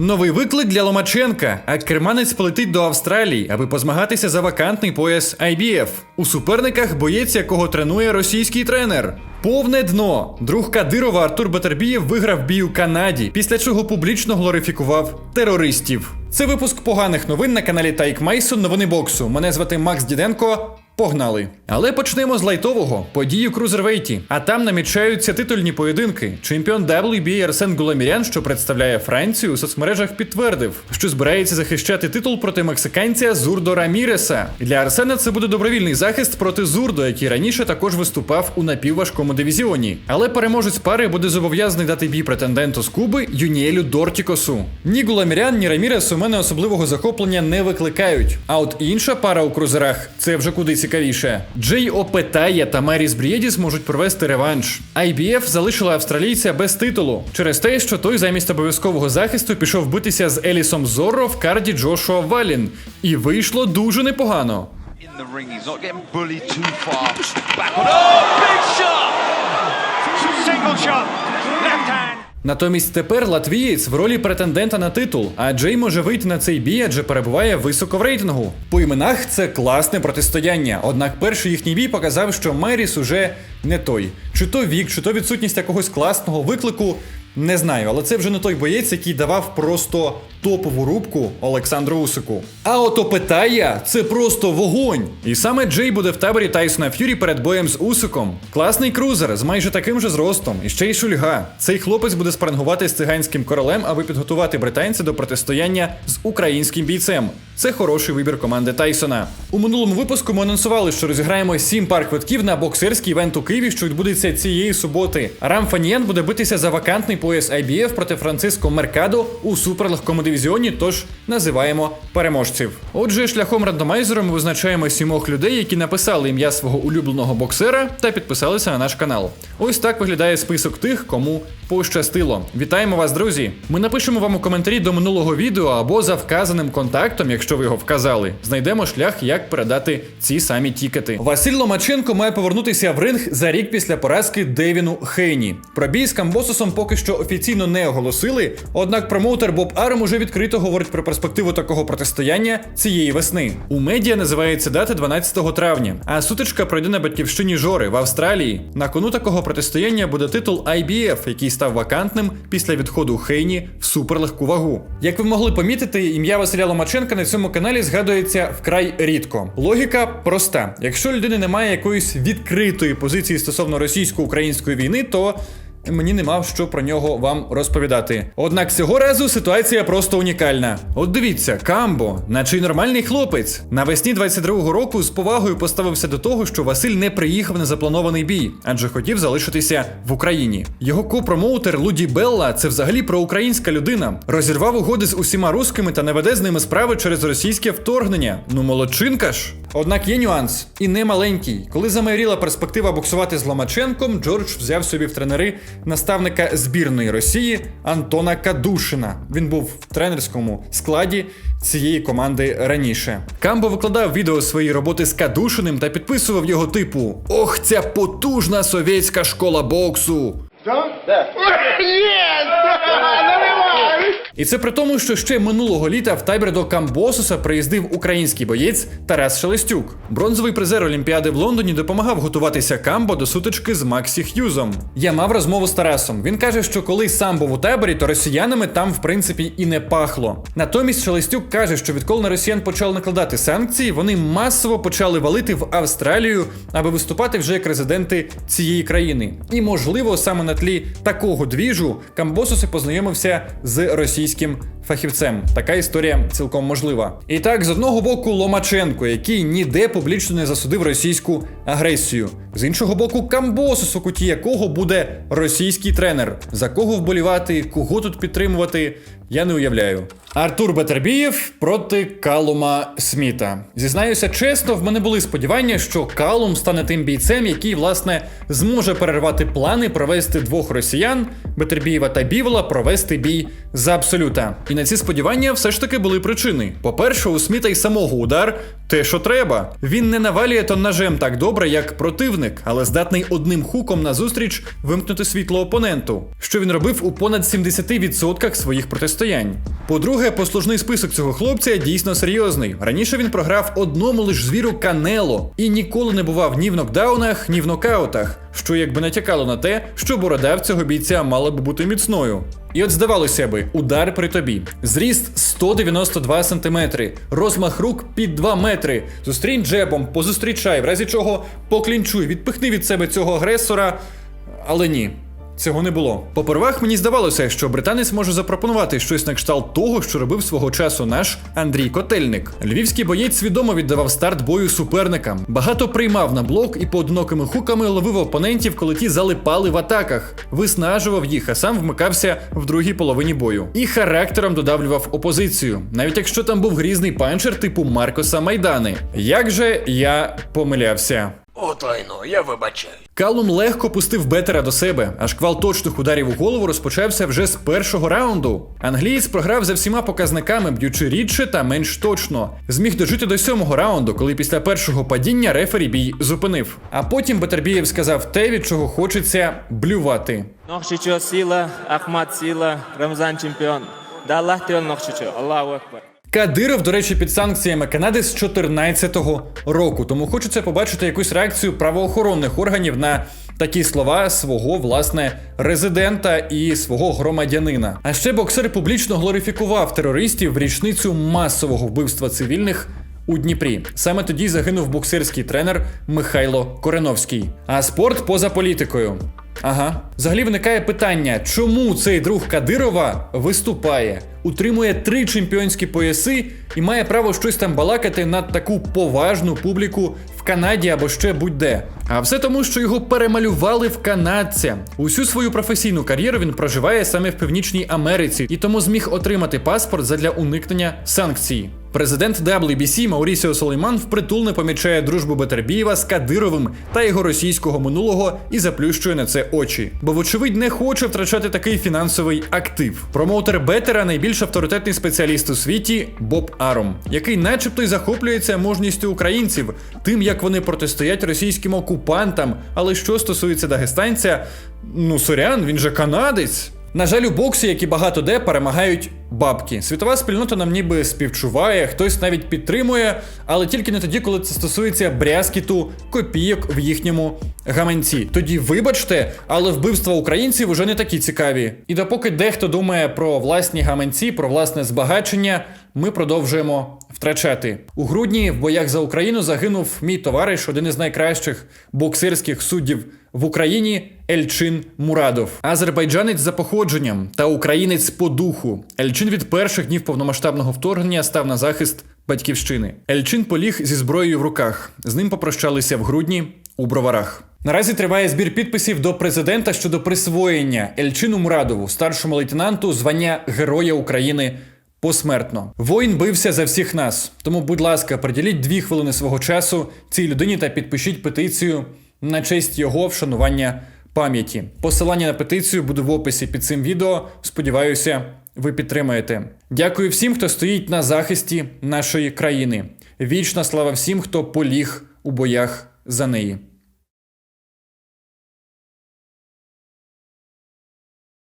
Новий виклик для Ломаченка, а керманець полетить до Австралії, аби позмагатися за вакантний пояс IBF. У суперниках боєць, якого тренує російський тренер. Повне дно. Друг Кадирова Артур Батербієв виграв бій у Канаді, після чого публічно глорифікував терористів. Це випуск поганих новин на каналі Тайк Майсон. Новини боксу. Мене звати Макс Діденко. Погнали! Але почнемо з лайтового події Крузервейті. А там намічаються титульні поєдинки. Чемпіон WBA Арсен Гуламірян, що представляє Францію, у соцмережах підтвердив, що збирається захищати титул проти мексиканця Зурдо Раміреса. Для Арсена це буде добровільний захист проти Зурдо, який раніше також виступав у напівважкому дивізіоні. Але переможець пари буде зобов'язаний дати бій претенденту з Куби Юніелю Дортікосу. Ні Гуламірян, ні Рамірес у мене особливого захоплення не викликають. А от інша пара у крузерах це вже куди цікавіше. Джей Опетая та Меріс Брієдіс можуть провести реванш. IBF залишила австралійця без титулу через те, що той замість обов'язкового захисту пішов битися з Елісом Зорро в карді Джошуа Валін. І вийшло дуже непогано. Oh! Single shot. Left hand. Натомість тепер латвієць в ролі претендента на титул, а Джей може вийти на цей бій, адже перебуває високо в рейтингу. По іменах це класне протистояння. Однак перший їхній бій показав, що Меріс уже не той. Чи то вік, чи то відсутність якогось класного виклику. Не знаю, але це вже не той боєць, який давав просто топову рубку Олександру Усику. А ото питає, це просто вогонь. І саме Джей буде в таборі Тайсона Ф'юрі перед боєм з Усиком. Класний крузер з майже таким же зростом, і ще й шульга. Цей хлопець буде спарингувати з циганським королем, аби підготувати британця до протистояння з українським бійцем. Це хороший вибір команди Тайсона. У минулому випуску ми анонсували, що розіграємо 7 пар квитків на боксерський івент у Києві, що відбудеться цієї суботи. Рам Фанієн буде битися за вакантний пояс IBF проти Франциско Меркадо у суперлегкому дивізіоні, тож називаємо переможців. Отже, шляхом рандомайзеру ми визначаємо сімох людей, які написали ім'я свого улюбленого боксера та підписалися на наш канал. Ось так виглядає список тих, кому пощастило. Вітаємо вас, друзі! Ми напишемо вам у коментарі до минулого відео або за вказаним контактом, якщо ви його вказали. Знайдемо шлях, як передати ці самі тікети. Василь Ломаченко має повернутися в ринг за рік після поразки Девіну Хейні. Про бій з Камбососом поки що офіційно не оголосили. Однак промоутер Боб Арм уже відкрито говорить про перспективу такого протистояння цієї весни. У медіа називається дата 12 травня, а сутичка пройде на батьківщині Жори в Австралії. На кону такого протистояння буде титул IBF, який став вакантним після відходу Хейні в суперлегку вагу. Як ви могли помітити, ім'я Василя Ломаченка на цьому каналі згадується вкрай рідко. Логіка проста: якщо людини немає якоїсь відкритої позиції стосовно російсько-української війни, то Мені нема що про нього вам розповідати. Однак цього разу ситуація просто унікальна. От дивіться, Камбо, наче й нормальний хлопець, навесні 22-го року з повагою поставився до того, що Василь не приїхав на запланований бій, адже хотів залишитися в Україні. Його копромоутер Луді Белла це взагалі проукраїнська людина. Розірвав угоди з усіма рускими та не веде з ними справи через російське вторгнення. Ну молодчинка ж. Однак є нюанс, і не маленький. Коли замайоріла перспектива боксувати з Ломаченком, Джордж взяв собі в тренери наставника збірної Росії Антона Кадушина. Він був в тренерському складі цієї команди раніше. Камбо викладав відео своєї роботи з Кадушиним та підписував його типу: Ох, ця потужна совєтська школа боксу! І це при тому, що ще минулого літа в табір до Камбосуса приїздив український боєць Тарас Шелестюк. Бронзовий призер Олімпіади в Лондоні допомагав готуватися Камбо до сутички з Максі Х'юзом. Я мав розмову з Тарасом. Він каже, що коли сам був у таборі, то росіянами там в принципі і не пахло. Натомість Шелестюк каже, що відколи на росіян почали накладати санкції, вони масово почали валити в Австралію, аби виступати вже як резиденти цієї країни. І можливо, саме на тлі такого двіжу Камбосус і познайомився з російським фахівцем. Така історія цілком можлива. І так, з одного боку, Ломаченко, який ніде публічно не засудив російську агресію. З іншого боку, Камбосус, у куті якого буде російський тренер. За кого вболівати, кого тут підтримувати, я не уявляю. Артур Бетербієв проти Калума Сміта. Зізнаюся чесно, в мене були сподівання, що Калум стане тим бійцем, який, власне, зможе перервати плани провести двох росіян Бетербієва та Бівола провести бій за абсолюта. І на ці сподівання все ж таки були причини. По-перше, у Сміта й самого удар те, що треба. Він не навалює тоннажем так добре, як противник, але здатний одним хуком назустріч вимкнути світло опоненту, що він робив у понад 70% своїх протистоянь. По-друге, послужний список цього хлопця дійсно серйозний. Раніше він програв одному лиш звіру Канело і ніколи не бував ні в нокдаунах, ні в нокаутах, що якби натякало на те, що борода в цього бійця мала би бути міцною. І от здавалося би, удар при тобі. Зріст 192 см, розмах рук під 2 метри. Зустрінь джебом, позустрічай, в разі чого поклінчуй, відпихни від себе цього агресора. Але ні. Цього не було. Попервах мені здавалося, що британець може запропонувати щось на кшталт того, що робив свого часу наш Андрій Котельник. Львівський боєць свідомо віддавав старт бою суперникам. Багато приймав на блок і поодинокими хуками ловив опонентів, коли ті залипали в атаках, виснажував їх, а сам вмикався в другій половині бою. І характером додавлював опозицію, навіть якщо там був грізний панчер типу Маркоса Майдани. Як же я помилявся? От лайно, я вибачаю. Калум легко пустив Бетера до себе, а шквал точних ударів у голову розпочався вже з першого раунду. Англієць програв за всіма показниками, б'ючи рідше та менш точно. Зміг дожити до сьомого раунду, коли після першого падіння рефері бій зупинив. А потім Бетербієв сказав те, від чого хочеться блювати. Нохшичо сила, Ахмат сила, Рамзан чемпіон. Да Аллах тел Нохшичо, Аллаху Акбар. Кадиров, до речі, під санкціями Канади з 14-го року. Тому хочеться побачити якусь реакцію правоохоронних органів на такі слова свого власне резидента і свого громадянина. А ще боксер публічно глорифікував терористів в річницю масового вбивства цивільних. У Дніпрі саме тоді загинув боксерський тренер Михайло Кореновський. А спорт поза політикою. Ага. Взагалі виникає питання, чому цей друг Кадирова виступає, утримує три чемпіонські пояси і має право щось там балакати на таку поважну публіку в Канаді або ще будь-де. А все тому, що його перемалювали в канадця. Усю свою професійну кар'єру він проживає саме в Північній Америці і тому зміг отримати паспорт задля уникнення санкцій. Президент WBC Маурісіо Солейман впритул не помічає дружбу Бетербієва з Кадировим та його російського минулого і заплющує на це очі. Бо, вочевидь, не хоче втрачати такий фінансовий актив. Промоутер Бетера найбільш авторитетний спеціаліст у світі Боб Аром, який, начебто, й захоплюється мужністю українців, тим як вони протистоять російським окупантам. Але що стосується дагестанця, ну сорян, він же канадець. На жаль, у боксі, як і багато де, перемагають бабки. Світова спільнота нам ніби співчуває, хтось навіть підтримує, але тільки не тоді, коли це стосується брязкіту копійок в їхньому гаманці. Тоді вибачте, але вбивства українців уже не такі цікаві. І допоки дехто думає про власні гаманці, про власне збагачення, ми продовжуємо втрачати. У грудні в боях за Україну загинув мій товариш, один із найкращих боксерських суддів в Україні Ельчин Мурадов, азербайджанець за походженням та українець по духу. Ельчин від перших днів повномасштабного вторгнення став на захист батьківщини. Ельчин поліг зі зброєю в руках. З ним попрощалися в грудні у броварах. Наразі триває збір підписів до президента щодо присвоєння Ельчину Мурадову, старшому лейтенанту, звання Героя України посмертно. Воїн бився за всіх нас. Тому, будь ласка, приділіть дві хвилини свого часу цій людині та підпишіть петицію на честь його вшанування пам'яті. Посилання на петицію буде в описі під цим відео. Сподіваюся, ви підтримаєте. Дякую всім, хто стоїть на захисті нашої країни. Вічна слава всім, хто поліг у боях за неї.